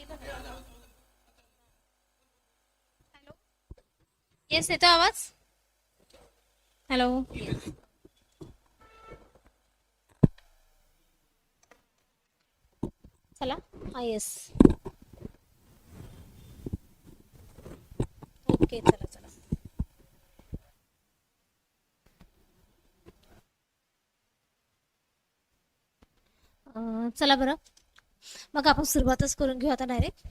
Hello? Yes येतो आवाज? Hello? चला. हा येस. ओके चला चला. बरं. मग आपण सुरुवातच करून घेऊ आता डायरेक्ट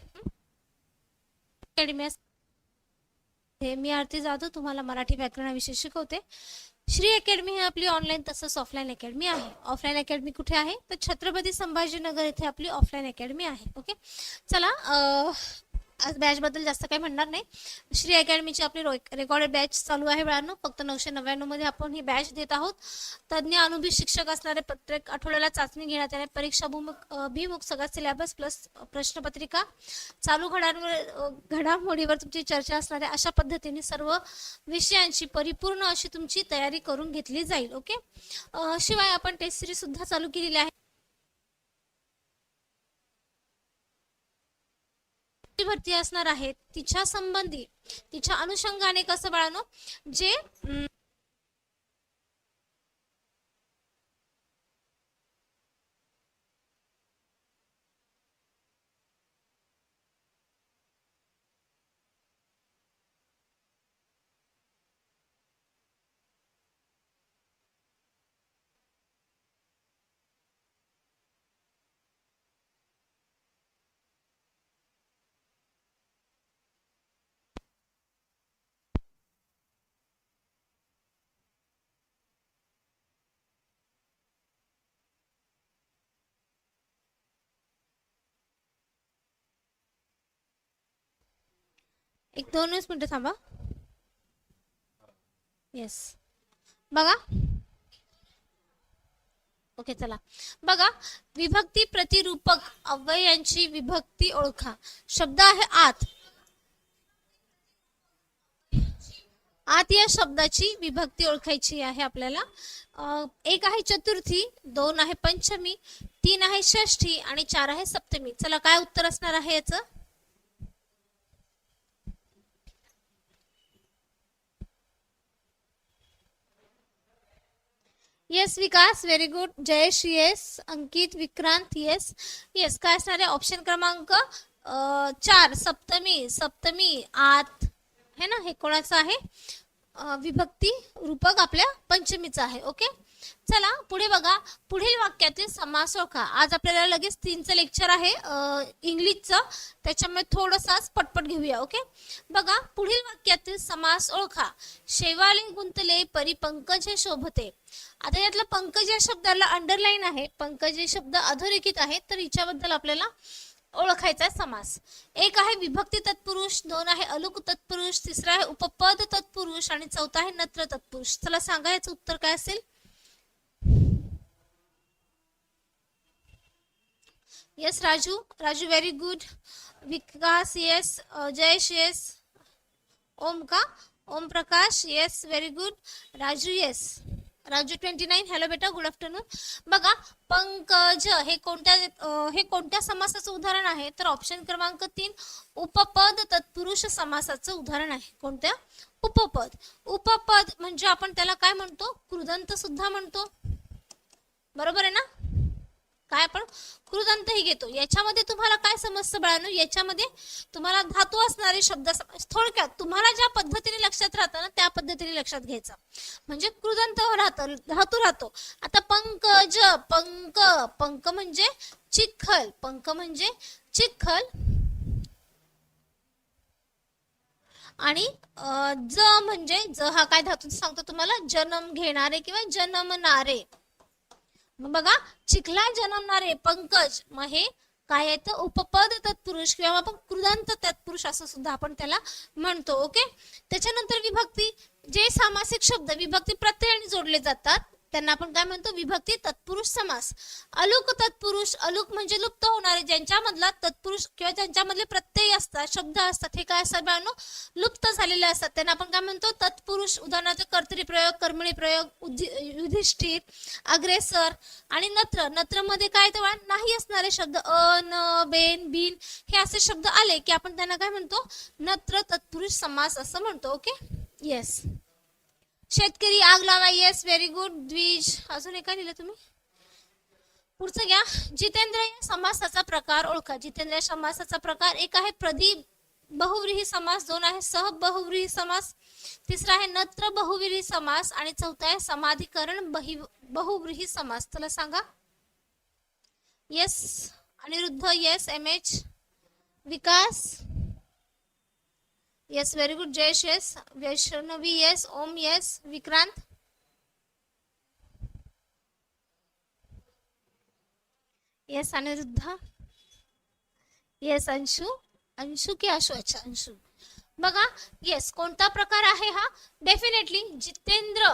हे मी आरती जाधव तुम्हाला मराठी व्याकरणाविषयी शिकवते. श्री अकॅडमी ही आपली ऑनलाईन तसंच ऑफलाईन अकॅडमी आहे. ऑफलाईन अकॅडमी कुठे आहे? तर छत्रपती संभाजीनगर येथे आपली ऑफलाईन अकॅडमी आहे. ओके चला बॅचबद्दल आज जास्त काही म्हणणार नाही. श्री अकॅडमीची आपली रेकॉर्डेड बॅच चालू आहे वेळानं फक्त नऊशे नव्याण्णवमध्ये आपण ही बॅच देत आहोत. तज्ज्ञ अनुभवी शिक्षक असणारे प्रत्येक आठवड्याला चाचणी घेण्यात येणार. परीक्षा भूमुख भिमुख सगळा सिलेबस प्लस प्रश्नपत्रिका. चालू घडांवर घडामोडीवर तुमची चर्चा असणाऱ्या अशा पद्धतीने सर्व विषयांची परिपूर्ण अशी तुमची तयारी करून घेतली जाईल. ओके शिवाय आपण टेस्ट सिरीज सुद्धा चालू केलेली आहे. भरती असणार आहे तिच्या संबंधी तिच्या अनुषंगाने कसं बाळानो जे एक दोनच मिनिटं थांबा. येस बघा. ओके चला. बघा विभक्ती प्रतिरूपक अव्ययांची विभक्ती ओळखा. शब्द आहे आत. आत या शब्दाची विभक्ती ओळखायची आहे आपल्याला. एक आहे चतुर्थी दोन आहे पंचमी तीन आहे षष्ठी आणि चार आहे सप्तमी. चला काय उत्तर असणार आहे याचं? Yes Vikas very good Jayesh yes Ankit Vikrant yes yes काय असणार आहे? ऑप्शन क्रमांक चार. सप्तमी. सप्तमी आत. है ना? हे कोणाचं आहे? विभक्ती रूपक आपल्या पंचमीचं आहे. ओके चला पुढे बघा. पुढील वाक्यातील समास ओळखा. आज आपल्याला लगेच तीनचं लेक्चर आहे इंग्लिशचं त्याच्यामुळे थोडंसाच पटपट घेऊया ओके बघा पुढील वाक्यातील समास ओळखा. शेवाले गुंतले परी पंकज शोभते. आता यातला पंकज या शब्दाला अंडरलाईन आहे. पंकज हे शब्द अधोरेखित आहे तर हिच्याबद्दल आपल्याला ओळखायचा समास. एक आहे विभक्ती तत्पुरुष दोन आहे अलुक तत्पुरुष तिसरा आहे उपपद तत्पुरुष आणि चौथा आहे नत्र तत्पुरुष. चला सांगा याचं उत्तर काय असेल? Yes Raju Raju very good Vikas yes Jayesh yes Om का Om Prakash yes very good Raju yes Raju twenty nine hello बेटा गुड आफ्टरनून बघा पंकज हे कोणत्या हे कोणत्या समासाचं उदाहरण आहे? तर ऑप्शन क्रमांक तीन उपपद तत्पुरुष समासाचं उदाहरण आहे. कोणत्या उपपद. उपपद म्हणजे आपण त्याला काय म्हणतो? कृदंत सुद्धा म्हणतो. बरोबर आहे ना? काय आपण कृदंतही घेतो. याच्यामध्ये तुम्हाला काय समजतं बाळांनो? याच्यामध्ये तुम्हाला धातू असणारे शब्द थोडक्यात तुम्हाला ज्या पद्धतीने लक्षात राहतं ना त्या पद्धतीने लक्षात घ्यायचं. म्हणजे कृदंत राहतं धातू राहतो. आता पंकज पंक पंक म्हणजे चिखल पंक म्हणजे चिखल. आणि ज म्हणजे ज हा काय धातू सांगतो तुम्हाला? जन्म घेणारे किंवा जन्मणारे. बघा चिखला जन्मणारे पंकज मग हे काय आहे? तर उपपद तत्पुरुष किंवा आपण कृदांत तत्पुरुष असं सुद्धा आपण त्याला म्हणतो ओके त्याच्यानंतर विभक्ती जे सामासिक शब्द विभक्ती प्रत्ययाने जोडले जातात त्यांना आपण काय म्हणतो? विभक्ती तत्पुरुष समास. अलुक तत्पुरुष अलुक म्हणजे लुप्त होणारे ज्यांच्यामधला तत्पुरुष किंवा ज्यांच्यामधले प्रत्यय असतात शब्द असतात हे काय असतात बाळांनो? लुप्त झालेले असतात. त्यांना आपण काय म्हणतो? तत्पुरुष उदाहरणार्थ कर्तरी प्रयोग कर्मणी प्रयोग युधिष्ठिर अग्रेसर आणि नत्र. नत्रमध्ये काय तेव्हा? नाही असणारे शब्द अ न बेन बिन हे असे शब्द आले की आपण त्यांना काय म्हणतो? नत्र तत्पुरुष समास असं म्हणतो. ओके? येस शेतकरी आग लावा येस व्हेरी गुड द्विज अजून एक लिहिलं तुम्ही? पुढचं घ्या. जितेंद्र या समासाचा प्रकार ओळखा. जितेंद्र या समासाचा प्रकार एक आहे प्रदीप बहुव्रीही समास दोन आहे सह बहुव्रीही समास तिसरा आहे नत्र बहुव्रीही समास आणि चौथा आहे समाधिकरण बहि बहुव्रीही समास. तुला सांगा. Yes Aniruddh yes M H Vikas yes very good Jayesh yes Vaishnavi yes Om yes Vikrant yes Aniruddh yes Anshu Anshu की आशु अच्छा अंशु बघा येस कोणता प्रकार आहे हा डेफिनेटली जितेंद्र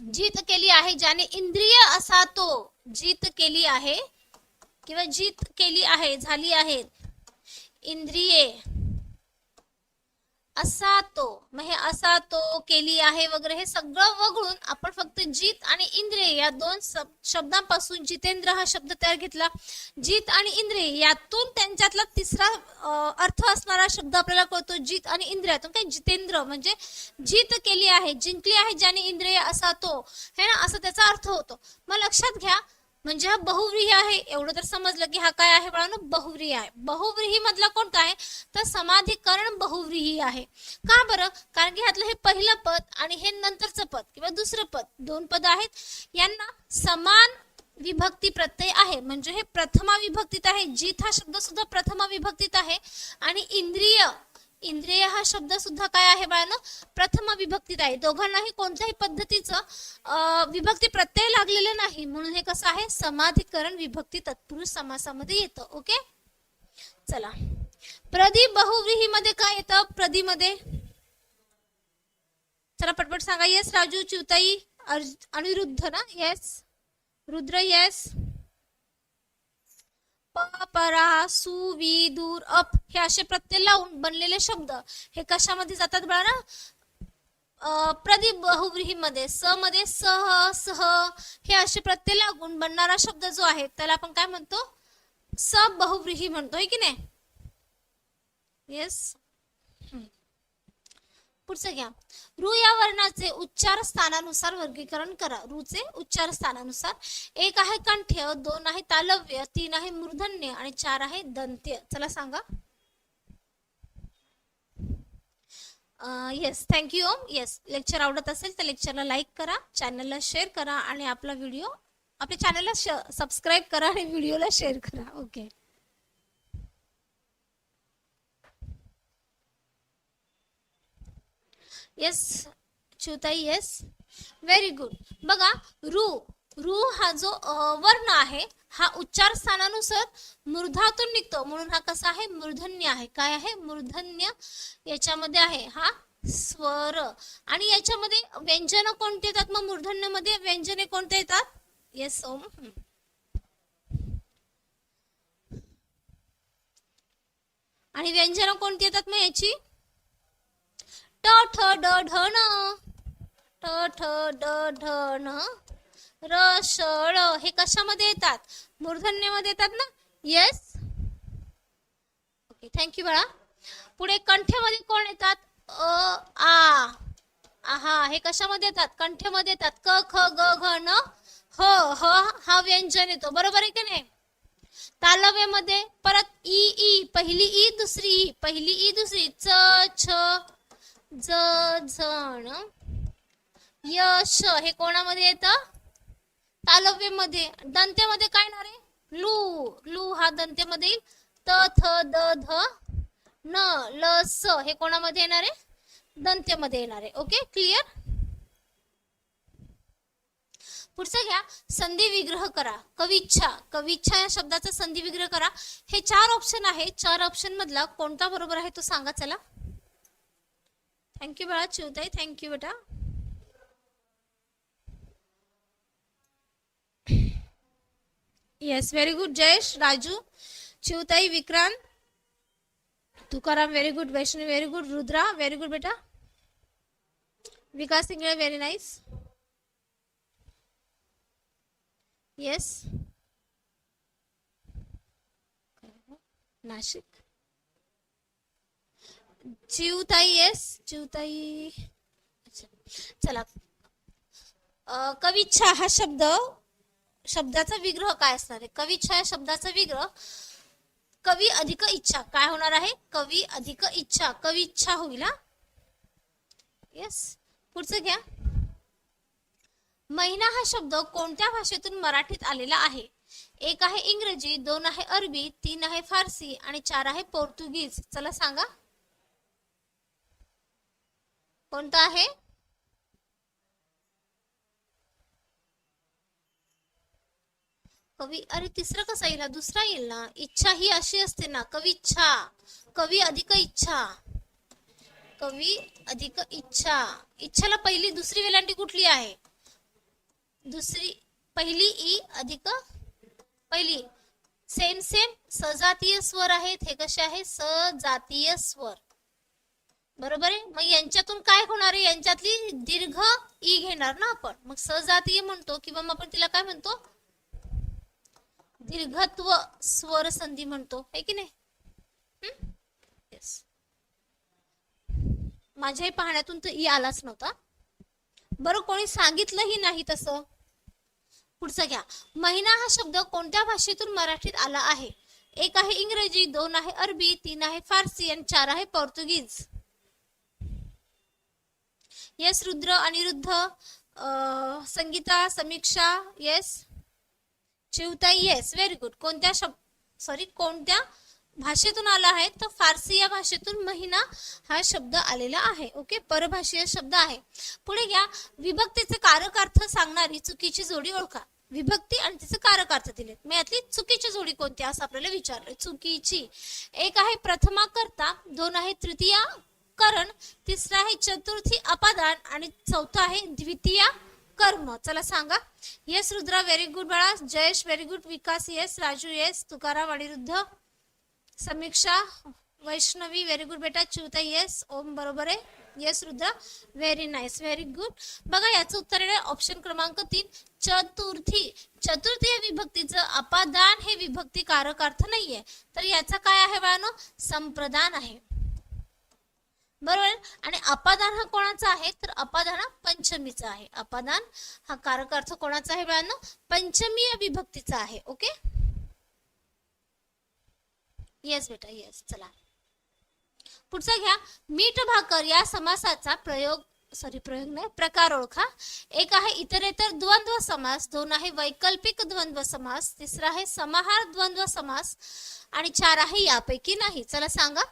जीत केली आहे ज्याने इंद्रिय असा तो जीत केली आहे किंवा जीत केली आहे झाली आहे इंद्रिये असा तो मग हे असा तो केली आहे वगैरे हे सगळं वगळून आपण फक्त जीत आणि इंद्रिय या दोन शब्दांपासून जितेंद्र हा शब्द तयार घेतला. जीत आणि इंद्रिय यातून त्यांच्यातला तिसरा अर्थ असणारा शब्द आपल्याला कळतो जीत आणि इंद्रियातून काय जितेंद्र म्हणजे जीत केली आहे जिंकली आहे ज्याने इंद्रिय असा तो हे ना? असा त्याचा अर्थ होतो. मग लक्षात घ्या म्हणजे हा बहुव्रीही आहे. एवढं तर समजलं की हा काय आहे बाळांनो? बहुव्रीही आहे. बहुव्रीही मधला कोणता आहे तर समाधिकरण बहुव्रीही आहे. का बरं? कारण की ह्यातलं हे पहिलं पद आणि हे नंतरचं पद किंवा दुसरं पद दोन पद आहेत. यांना समान विभक्ती प्रत्यय आहे. म्हणजे हे प्रथमा विभक्तीत आहे. जीत हा शब्द सुद्धा प्रथमा विभक्तीत आहे. आणि इंद्रिय इंद्रिय हा शब्द सुद्धा काय आहे बाळानं? प्रथम विभक्तीत आहे. दोघांनाही कोणत्याही पद्धतीचं विभक्ती प्रत्यय लागलेलं नाही. म्हणून हे कसं आहे? समाधिकरण विभक्ती तत्पुरुष समासामध्ये येतं. ओके? चला. प्रदी बहुव्रीही मध्ये काय येतं? प्रदी मध्ये चला पटपट सांगा. येस राजू चिवताई अर्ज- अनिरुद्ध ना? येस रुद्र येस परा सु वि दूर अप हे असे प्रत्यय लावून बनलेले शब्द हे कशामध्ये जातात बाळा प्रदीप बहुव्रीही मध्ये स मध्ये सह सह हे असे प्रत्यय लागून बनणारा शब्द जो आहे त्याला आपण काय म्हणतो? स बहुव्रीही म्हणतोय की नाही? येस पुढचं घ्या. रु या वर्णाचे उच्चार स्थानानुसार वर्गीकरण करा. रुचे उच्चार स्थानानुसार एक आहे कंठ्य दोन आहे तालव्य तीन आहे मूर्धन्य आणि चार आहे दंत्य. चला सांगा. Yes thank you Om yes lecture आवडत असेल तर लेक्चरला लाईक करा चॅनलला शेअर करा आणि आपला व्हिडिओ आपल्या चॅनलला सबस्क्राईब करा आणि व्हिडिओला शेअर करा. Okay yes Chivtai yes very good बघा रू रू हा जो वर्ण आहे हा उच्चार स्थानानुसार मूर्धातून निघतो. म्हणून हा कसा आहे? मूर्धन्य आहे. काय आहे? मूर्धन्य याच्यामध्ये आहे हा स्वर. आणि याच्यामध्ये व्यंजन कोणते येतात? मग मूर्धन्यमध्ये व्यंजने कोणते येतात? येस ओम. आणि व्यंजन कोणती येतात मग याची? ट ठ ड ढ न. ट ठ ड ढ न. र स ळ. हे कशामध्ये येतात? मूर्धन्यमध्ये येतात ना? येस ओके थँक्यू बाळा. पुढे कंठ्यामध्ये कोण येतात? अ आ. आहा हे कशामध्ये येतात? कंठ्यामध्ये येतात. क ख ग घ न. ह ह हा व्यंजन येतो. बरोबर आहे की नाही? तालव्यामध्ये परत ई ई. पहिली ई दुसरी ई. पहिली ई दुसरी च छ ज झण यश हे कोणामध्ये येतं? तालव्यमध्ये. दंत्यामध्ये काय येणार आहे? लू. लू हा दंत्यामध्ये येईल. त थ द ध न ल स. हे कोणामध्ये येणार आहे? दंत्यामध्ये येणार आहे. ओके? क्लिअर? पुढचं घ्या. संधी विग्रह करा. कविच्छा. कविच्छा या शब्दाचा संधी विग्रह करा. हे चार ऑप्शन आहे. चार ऑप्शन मधला कोणता बरोबर आहे तो सांगा चला. थैंक यू बड़ा थँक्यू है थैंक यू बेटा yes very good Jayesh Raju Shivtai Vikrant Tukaram very good Vaishnav very good Rudra very good बेटा Vikas Ingle very nice yes Nashik Chivtai yes Chivtai. चला. कविच्छा हा शब्द शब्दाचा विग्रह काय असणार आहे? कविच्छा या शब्दाचा विग्रह कवी अधिक इच्छा. काय होणार आहे? कवी अधिक इच्छा. कवी इच्छा होईल हा? येस पुढचं घ्या. महिना हा शब्द कोणत्या भाषेतून मराठीत आलेला आहे? एक आहे इंग्रजी दोन आहे अरबी तीन आहे फारसी आणि चार आहे पोर्तुगीज. चला सांगा. कोणतं आहे? कवी अरे तिसरं कसं येईल? हा? दुसरा येईल ना? इच्छा ही अशी असते ना कवी इच्छा. कवी अधिक इच्छा. कवी अधिक इच्छा. इच्छाला पहिली दुसरी वेलांटी कुठली आहे? दुसरी पहिली ई अधिक पहिली. सेम सेम सजातीय स्वर आहेत. हे कसे आहे? सजातीय स्वर. बरोबर आहे? मग यांच्यातून काय होणार आहे? यांच्यातली दीर्घ ई घेणार ना आपण. मग सजातीय म्हणतो किंवा मग आपण तिला काय म्हणतो? दीर्घत्व स्वर संधी म्हणतो. है की नाही? येस माझ्याही पाहण्यातून तर ई आलाच नव्हता. बरं कोणी सांगितलंही नाही तसं. पुढचं घ्या. महिना हा शब्द कोणत्या भाषेतून मराठीत आला आहे? एक आहे इंग्रजी दोन आहे अरबी तीन आहे फारसी आणि चार आहे Portuguese. Yes Rudra Aniruddh Sangeeta Samiksha yes Chivtai yes very good कोणत्या शब्द सॉरी कोणत्या भाषेतून आला आहे तर फारसी या भाषेतून महिना हा शब्द आलेला आहे. ओके परभाषीय शब्द आहे. पुढे घ्या. विभक्तीचे कारक अर्थ सांगणारी चुकीची जोडी ओळखा. विभक्ती आणि तिचे कारक अर्थ दिलेत. मग यातली चुकीची जोडी कोणती? असं आपल्याला विचारलं चुकीची. एक आहे प्रथमा करता दोन आहे तृतीया करण तिसरा आहे चतुर्थी अपादान आणि चौथा आहे द्वितीय कर्म. चला सांगा. येस रुद्रा व्हेरी गुड बाळा. Jayesh very good Vikas yes Raju yes Tukaram Aniruddh. Samiksha Vaishnavi very good बेटा. चिवता येस ओम बरोबर आहे. Yes Rudra very nice very good बघा याचं उत्तर आहे ऑप्शन क्रमांक तीन. चतुर्थी. चतुर्थी या विभक्तीचं अपादान हे विभक्ती कारक अर्थ नाहीये. तर याचा काय आहे बाळानो? संप्रदान आहे. बरोबर? आणि अपादान हा कोणाचा आहे? तर अपादान हा पंचमीचा आहे. अपादान हा कारक अर्थ कोणाचा आहे बाळांनो पंचमी या विभक्तीचा आहे. ओके? येस बेटा येस चला. पुढचा घ्या. मीठ भाकर या समासाचा प्रयोग सॉरी प्रयोग नाही प्रकार ओळखा एक आहे इतरेतर द्वंद्व समास दोन आहे वैकल्पिक द्वंद्व समास तिसरा आहे समाहार द्वंद्व समास आणि चार आहे यापैकी नाही. चला सांगा.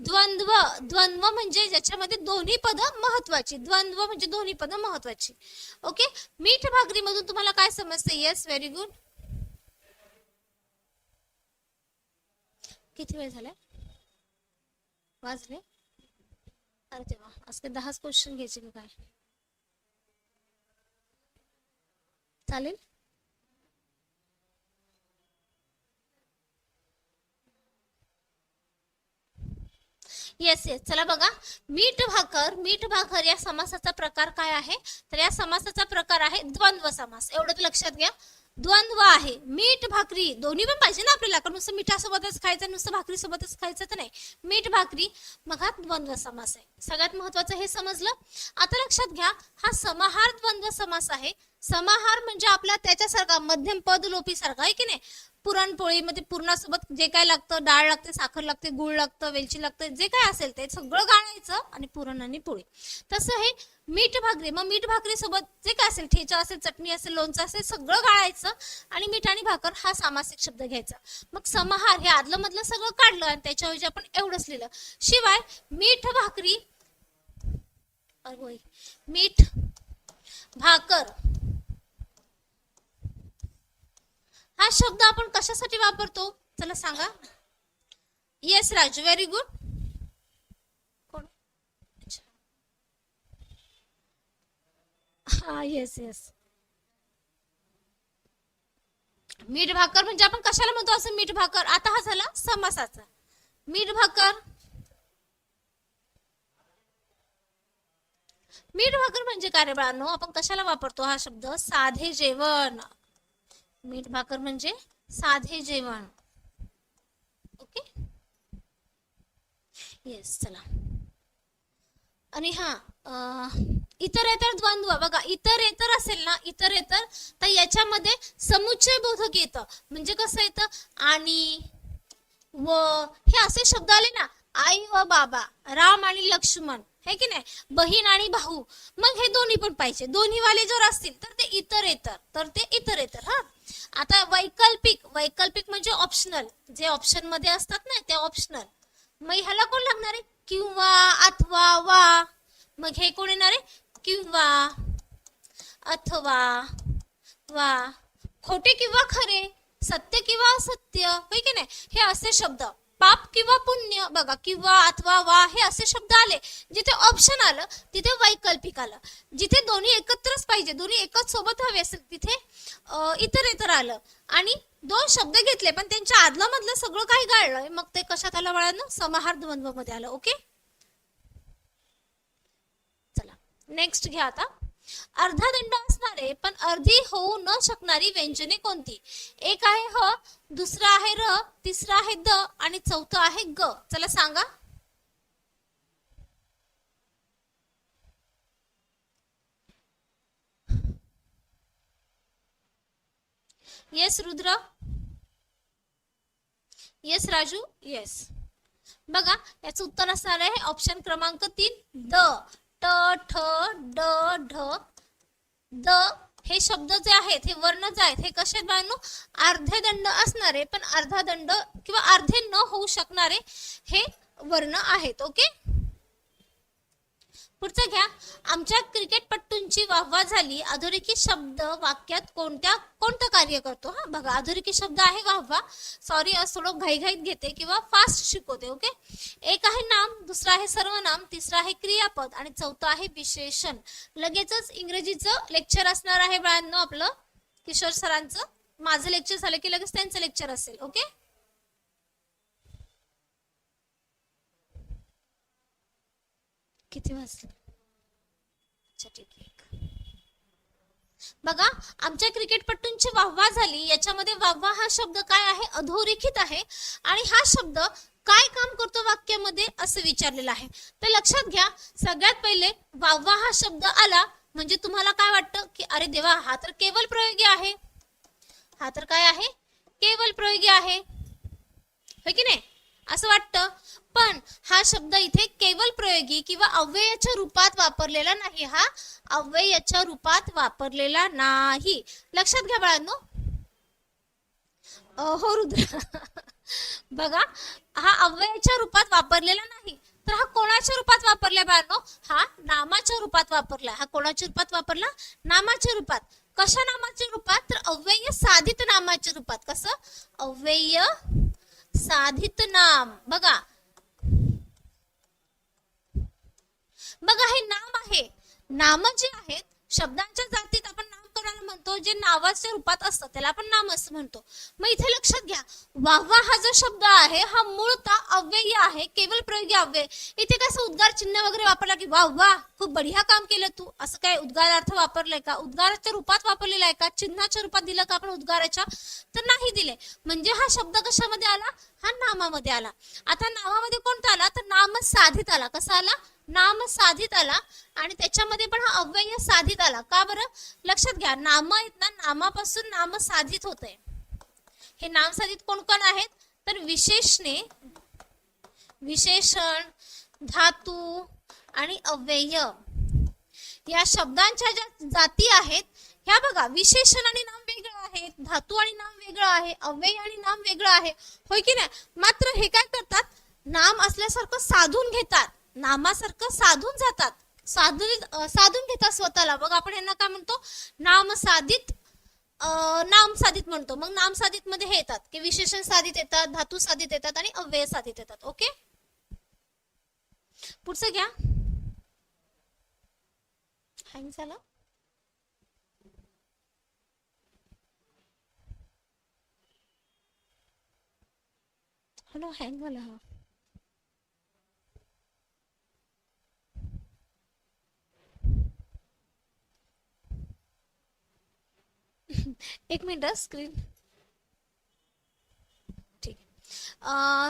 द्वंद्व द्वंद्व म्हणजे ज्याच्यामध्ये दोन्ही पद महत्वाची. द्वंद्व म्हणजे दोन्ही पद महत्वाची. ओके मीठ भाकरी मधून तुम्हाला काय समजते येस व्हेरी गुड किती वेळ झालाय? वाजले? अरे तेव्हा आज काय दहाच क्वेश्चन घ्यायचे काय? चालेल? येस येस चला बघा. मीठ भाकर मीठ भाकर या समासाचा प्रकार काय आहे? तर या समासाचा प्रकार आहे द्वंद्व समास. एवढंच लक्षात घ्या. द्वंद्व आहे. मीठ भाकरी दोन्ही पण पाहिजे ना आपल्याला. कारण नुसतं मिठासोबतच खायचं नुसतं भाकरी सोबतच खायचं तर नाही. मीठ भाकरी मग हा द्वंद्व समास आहे. सगळ्यात महत्वाचं हे समजलं? आता लक्षात घ्या हा समाहार द्वंद्व समास आहे. समाहार म्हणजे आपला त्याच्यासारखा मध्यम पद लोपी सारखा आहे की नाही? पुरणपोळीमध्ये पुरणासोबत जे काय लागतं डाळ लागते साखर लागते गुळ लागतं वेलची लागते जे काय असेल ते सगळं गाळायचं आणि पुरण आणि पोळी. तसं हे मीठ भाकरी मग मीठ भाकरी सोबत जे काय असेल ठेचा असेल चटणी असेल लोणचं असेल सगळं गाळायचं आणि मीठ आणि भाकर हा सामासिक शब्द घ्यायचा. मग समाहार हे आदलं मधलं सगळं काढलं आणि त्याच्याऐवजी आपण एवढंच लिहिलं. शिवाय मीठ भाकरी मीठ भाकर हा शब्द आपण कशासाठी वापरतो? चला सांगा. येस राजू व्हेरी गुड कोण अच्छा. हा येस येस मीठ भाकर म्हणजे आपण कशाला म्हणतो असं मीठ भाकर? आता हा झाला समासाचा. मीठ भाकर. मीठ भाकर म्हणजे काय रे बाळांनो? आपण कशाला वापरतो हा शब्द? साधे जेवण. मीठ भाकर म्हणजे साधे जेवण. ओके? येस चला. आणि हा इतरेतर इतर येतर द्वंद्व बघा इतर येतर असेल ना इतर येतर तर याच्यामध्ये समुच्चय बोधक येतं. म्हणजे कसं येतं? आणि व हे असे शब्द आले ना आई व बाबा राम आणि लक्ष्मण हे की नाही? बहीण आणि भाऊ. मग हे दोन्ही पण पाहिजे. दोन्ही वाले जर असतील तर ते इतर येतर तर ते इतर येतर हा. आता वैकल्पिक वैकल्पिक म्हणजे ऑप्शनल जे ऑप्शनमध्ये असतात ना ते ऑप्शनल मग ह्याला कोण लागणार आहे? किंवा अथवा वा. मग हे कोण येणार आहे? किंवा अथवा वा खोटे किंवा खरे सत्य किंवा असत्य होय की नाही? हे असे शब्द. पाप किंवा पुण्य बघा किंवा अथवा वा हे असे शब्द आले. जिथे ऑप्शन आलं तिथे वैकल्पिक आलं. जिथे दोन्ही एकत्रच पाहिजे दोन्ही एकच सोबत हवे असेल तिथे इतर इतर आलं. आणि दोन शब्द घेतले पण त्यांच्या आदलं मधलं सगळं काही गाळलंय मग ते कशात आलं बाळांना? समाहार द्वंद्वमध्ये आलं ओके चला नेक्स्ट घ्या आता. अर्धा दंड असणारे पण अर्धी होऊ न शकणारी व्यंजने कोणती? एक आहे ह दुसरा आहे र तिसरा आहे द आणि चौथं आहे ग. चला सांगा. Yes Rudra. Yes Raju. Yes बघा याचं उत्तर असणार आहे ऑप्शन क्रमांक तीन द. ट ठ ड ढ द हे शब्द जे आहेत हे वर्ण जे आहेत हे कसे बांधू अर्धे दंड असणारे पण अर्धा दंड किंवा अर्धे न होऊ शकणारे हे वर्ण आहेत ओके? पुढचं घ्या. आमच्या क्रिकेटपट्टूंची वाहवा झाली. अधोरेखित शब्द वाक्यात कोणत्या कोणतं कार्य करतो? हा बघा. अधोरेखित शब्द आहे वाहवा सॉरी आज थोडं घाईघाईत घेते किंवा फास्ट शिकवते ओके एक आहे नाम दुसरा आहे सर्वनाम तिसरा आहे क्रियापद आणि चौथं आहे विशेषण. लगेचच इंग्रजीचं लेक्चर असणार आहे बाळांनो आपलं किशोर सरांचं. माझं लेक्चर झालं की लगेच त्यांचं लेक्चर असेल ओके किती वाजले? अच्छा ठीक आहे बघा आमच्या क्रिकेटपटूंची वाहवा झाली याच्यामध्ये वाहवा हा शब्द काय आहे? अधोरेखित आहे. आणि हा शब्द काय काम करतो वाक्यामध्ये? असं विचारलेलं आहे. तर लक्षात घ्या सगळ्यात पहिले वाहवा हा शब्द आला म्हणजे तुम्हाला काय वाटतं? की अरे देवा हा तर केवल प्रयोगी आहे. हा तर काय आहे? केवल प्रयोगी आहे. हो की नाही? असं वाटतं. पण हा शब्द इथे केवल प्रयोगी किंवा अव्ययाच्या रूपात वापरलेला नाही हा. अव्ययाच्या रूपात वापरलेला नाही. लक्षात घ्या बाळांनो. हो रुद्र. बघा हा अव्ययाच्या रूपात वापरलेला नाही. तर हा कोणाच्या रूपात वापरला बाळांनो? हा नामाच्या रूपात वापरला. हा कोणाच्या रूपात वापरला? नामाच्या रूपात. कशा नामाच्या रूपात? तर अव्यय साधित नामाच्या रूपात. कसं? अव्यय साधित नाम. बघा बघा हे नाम आहे. नाम जे आहेत शब्दांच्या जातीत आपण नाम कोणाला म्हणतो जे नावाच्या रूपात असतं त्याला आपण नाम असं म्हणतो. मग इथे लक्षात घ्या वाहवा हा जो शब्द आहे हा मूळतः अव्यय आहे केवळ प्रयोगी अव्यय. इथे कसं उद्गार चिन्ह वगैरे वापरला की वाह वाह खूप बढिया काम केलं तू. असं काय उद्गारार्थ वापरलाय का? उद्गाराच्या रूपात वापरलेला आहे का? चिन्हाच्या रूपात दिलं का आपण उद्गाराच्या? तर नाही दिले म्हणजे हा शब्द कशामध्ये आला? हा नामामध्ये आला. आता नामामध्ये कोणता आला? तर नाम साधित आला. कसा आला? नाम साधित आला आणि त्याच्यामध्ये पण हा अव्यय साधित आला. का बरं? लक्षात घ्या नाम आहेत ना नामापासून नाम साधित होते हे नाम साधित कोण कोण आहेत? तर विशेषणे विशेषण धातू आणि अव्यय. या शब्दांच्या ज्या जाती आहेत ह्या बघा विशेषण आणि नाम वेगळं आहे धातू आणि नाम वेगळं आहे अव्यय आणि नाम वेगळं आहे. होय की नाही? मात्र हे काय करतात? नाम असल्यासारखं साधून घेतात. नामासारखं साधून जातात. साधून साधून घेतात स्वतःला. मग आपण यांना काय म्हणतो? नामसाधित नामसाधित म्हणतो. मग नामसाधित मध्ये हे येतात की विशेषण साधित येतात धातू साधित येतात आणि अव्यय साधित येतात. ओके? पुढचं घ्या. हँग झालं. हॅलो हँग झाला हा. एक मिनिट स्क्रीन ठीक.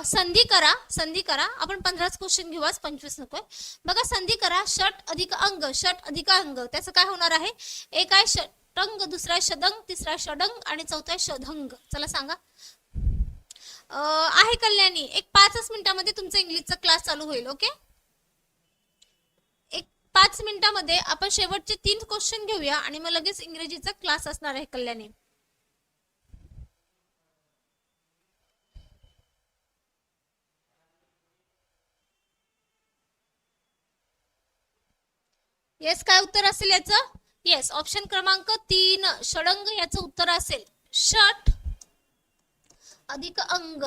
संधी करा संधी करा. आपण पंधराच क्वेश्चन घेऊ आज पंचवीस नकोय. बघा संधी करा षट अधिक अंग षट अधिक अंग. त्याचं काय होणार आहे? एक आहे षटंग दुसरा आहे शदंग तिसरा षडंग आणि चौथा आहे शधंग चला सांगा. आहे कल्याणी एक पाचच मिनिटामध्ये तुमचा इंग्लिशचा क्लास चालू होईल ओके पाच मिनिटामध्ये आपण शेवटचे तीन क्वेश्चन घेऊया आणि मग लगेच इंग्रजीचा क्लास असणार आहे कल्याणी. येस काय उत्तर असेल याचं? येस ऑप्शन क्रमांक तीन षडंग याचं उत्तर असेल. षट अधिक अंग.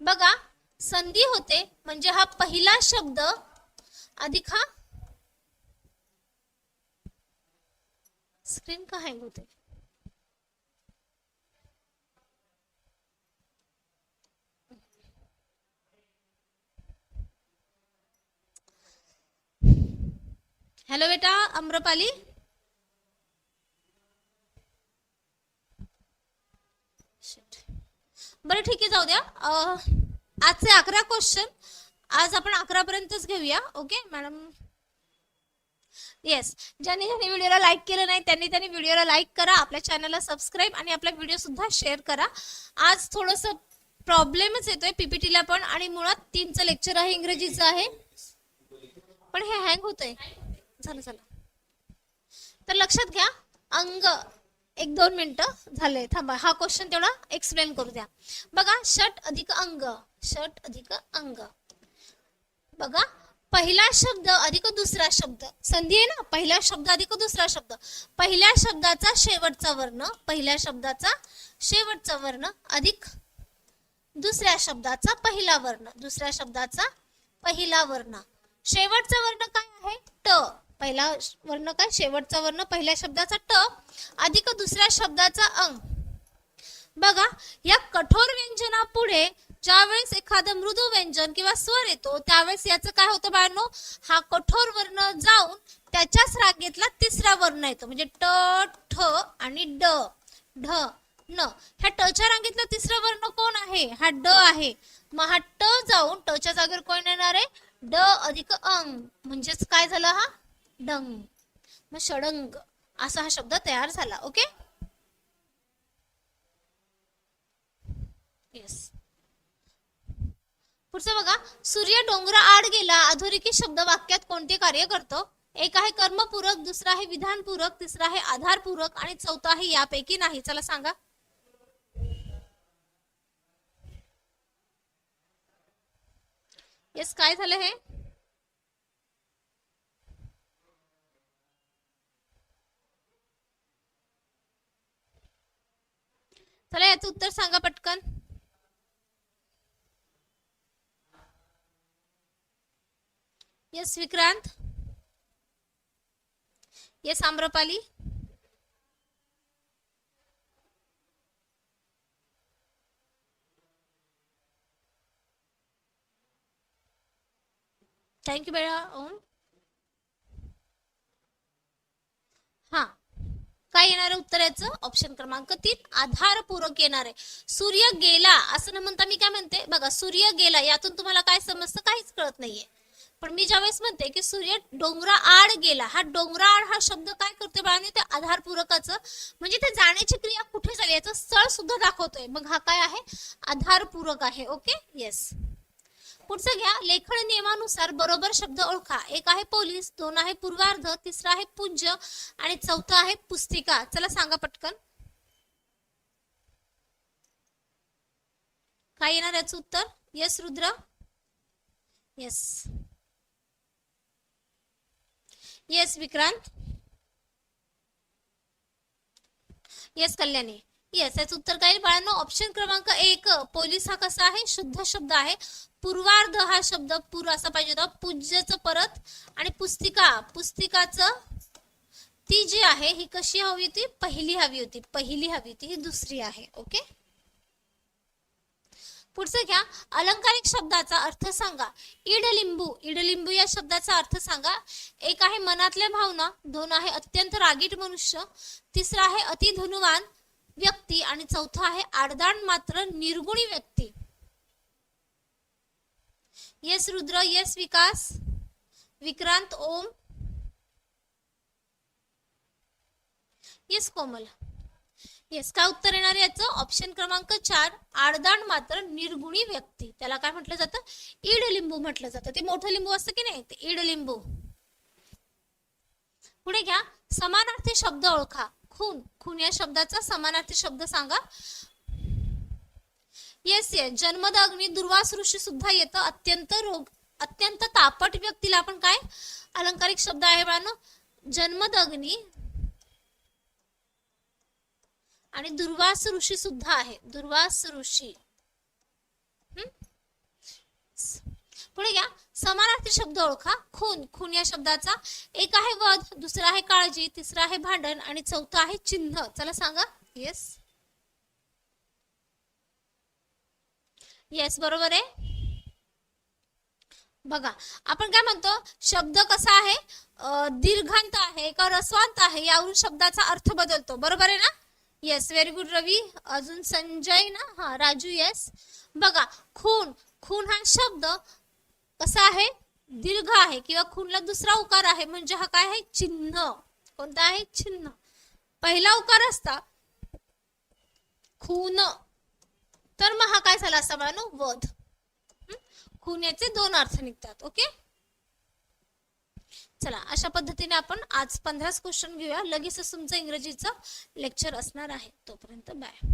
बघा संधी होते म्हणजे हा पहिला शब्द अधिक हा स्क्रीन का हँग होते? हॅलो बेटा अम्रपाली? बरं ठीक आहे जाऊ द्या. आजचे अकरा क्वेश्चन आज आपण अकरा पर्यंतच घेऊया ओके मॅडम येस ज्यांनी ज्यांनी व्हिडिओला लाईक केलं नाही त्यांनी त्यांनी व्हिडिओला लाईक करा आपल्या चॅनलला सबस्क्राईब आणि आपला व्हिडिओ सुद्धा शेअर करा. आज थोडंसं प्रॉब्लेमच येतोय पीपीटीला पण आणि मुळात तीनचं लेक्चर आहे इंग्रजीचं आहे. पण हे हँग होतंय. झालं झालं. तर लक्षात घ्या अंग एक दोन मिनिटं झाले. थांबा हा क्वेश्चन तेवढा एक्सप्लेन करू द्या. बघा षट अधिक अंग. षट अधिक अंग. बघा. पहिला शब्द अधिक दुसरा शब्द. संधी आहे ना? पहिला शब्द अधिक दुसरा शब्द. पहिल्या शब्दाचा शेवटचा वर्ण पहिल्या शब्दाचा शेवटचा वर्ण अधिक दुसऱ्या शब्दाचा पहिला वर्ण दुसऱ्या शब्दाचा पहिला वर्ण. शेवटचा वर्ण काय आहे? ट. पहिला वर्ण काय? शेवटचा वर्ण पहिल्या शब्दाचा ट. अधिक दुसऱ्या शब्दाचा अंग बघा या कठोर व्यंजना पुढे ज्यावेळेस एखादं मृदू व्यंजन किंवा स्वर येतो त्यावेळेस याचं काय होतं बाळांनो? हा कठोर वर्ण जाऊन त्याच्याच रागेतला तिसरा वर्ण येतो. म्हणजे ट ठ आणि ड ढ न. ह्या टच्या रांगेतला तिसरा वर्ण कोण आहे? हा ड आहे. मग हा ट जाऊन टच्या जागेवर कोण येणार आहे? ड अधिक अंग म्हणजेच काय झालं हा? डंग. मग षडंग. असा हा शब्द तयार झाला. ओके? येस पुढचं बघा. सूर्य डोंगरा आड गेला अधोरेखित शब्द वाक्यात कोणते कार्य करतो? एक आहे कर्मपूरक दुसरा आहे विधानपूरक तिसरा आहे आधारपूरक आणि चौथा आहे यापैकी नाही. चला सांगा. येस काय झालं हे? चला याचं उत्तर सांगा पटकन. Yes Vikrant yes Amrapali thank you बेळा Om हा काय येणार आहे उत्तर याचं ऑप्शन क्रमांक तीन. आधारपूरक येणार आहे. सूर्य गेला असं न म्हणता मी काय म्हणते? बघा सूर्य गेला यातून तुम्हाला काय समजतं? काहीच कळत नाहीये. पण मी ज्यावेळेस म्हणते की सूर्य डोंगरा आड गेला हा डोंगरा आड हा शब्द काय करतोय बाळाने ते आधारपूरकाचं म्हणजे ते जाण्याची क्रिया कुठे झाली याचं स्थळ सुद्धा दाखवतोय. मग हा काय आहे? आधारपूरक आहे ओके? येस पुढचं घ्या. लेखन नियमानुसार बरोबर शब्द ओळखा. एक आहे पोलीस दोन आहे पूर्वार्ध तिसरा आहे पूज्य आणि चौथा आहे पुस्तिका. चला सांगा पटकन. काय येणार याचं उत्तर? Yes Rudra? Yes yes Vikrant. Yes Kalyani. Yes याचं उत्तर काय बाळांना बाळांनो ऑप्शन क्रमांक एक पोलीस हा कसा आहे? शुद्ध शब्द आहे. पूर्वार्ध हा शब्द पूर असा पाहिजे होता. पूज्यचं परत आणि पुस्तिका. पुस्तिकाचं ती जी आहे ही कशी हवी होती? पहिली हवी होती. पहिली हवी होती ही दुसरी आहे. ओके पुढचं घ्या. अलंकारिक शब्दाचा अर्थ सांगा. इडलिंबू. इडलिंबू या शब्दाचा अर्थ सांगा. एक आहे मनातल्या भावना दोन आहे अत्यंत रागीट मनुष्य तिसरा आहे अति धनुवान व्यक्ती आणि चौथा आहे आडदाण मात्र निर्गुणी व्यक्ती. Yes Rudra yes Vikas Vikrant Om. Yes Komal. Yes काय उत्तर येणार याचं? ऑप्शन क्रमांक चार आडदाण मात्र निर्गुणी व्यक्ती. त्याला काय म्हटलं जातं? इड लिंबू म्हटलं जातं. ते मोठं लिंबू असतं की नाही? ते इड लिंबू. पुढे घ्या. समानार्थी शब्द ओळखा. खून. खून या शब्दाचा समानार्थी शब्द सांगा. येस येस जन्मद अग्नी दुर्वास ऋषी सुद्धा येतं. अत्यंत रोग अत्यंत तापट व्यक्तीला आपण काय? अलंकारिक शब्द आहे बाळांनो. जन्मद अग्नी आणि दुर्वास ऋषी सुद्धा आहे. दुर्वास ऋषी. पुढे घ्या. समानार्थी शब्द ओळखा. खून. खून या शब्दाचा एक आहे वध दुसरा आहे काळजी तिसरा आहे भांडण आणि चौथा आहे चिन्ह. चला सांगा. येस येस बरोबर आहे? बघा. आपण काय म्हणतो? शब्द कसा आहे? दीर्घांत आहे का रस्वांत आहे? यावरून शब्दाचा अर्थ बदलतो. बरोबर आहे ना? येस व्हेरी गुड रवी अजून संजय ना? हा राजू येस बघा खून. खून हा शब्द कसा आहे? दीर्घ आहे किंवा खूनला दुसरा उकार आहे. म्हणजे हा काय आहे? चिन्ह. कोणता आहे? चिन्ह. पहिला उकार असता खून. तर मग हा काय झाला असता मला वध. खून याचे दोन अर्थ निघतात ओके चला अशा पद्धतीने आपण आज पंधराच क्वेश्चन घेऊया. लगेचच तुमचं इंग्रजीचं लेक्चर असणार आहे. तोपर्यंत बाय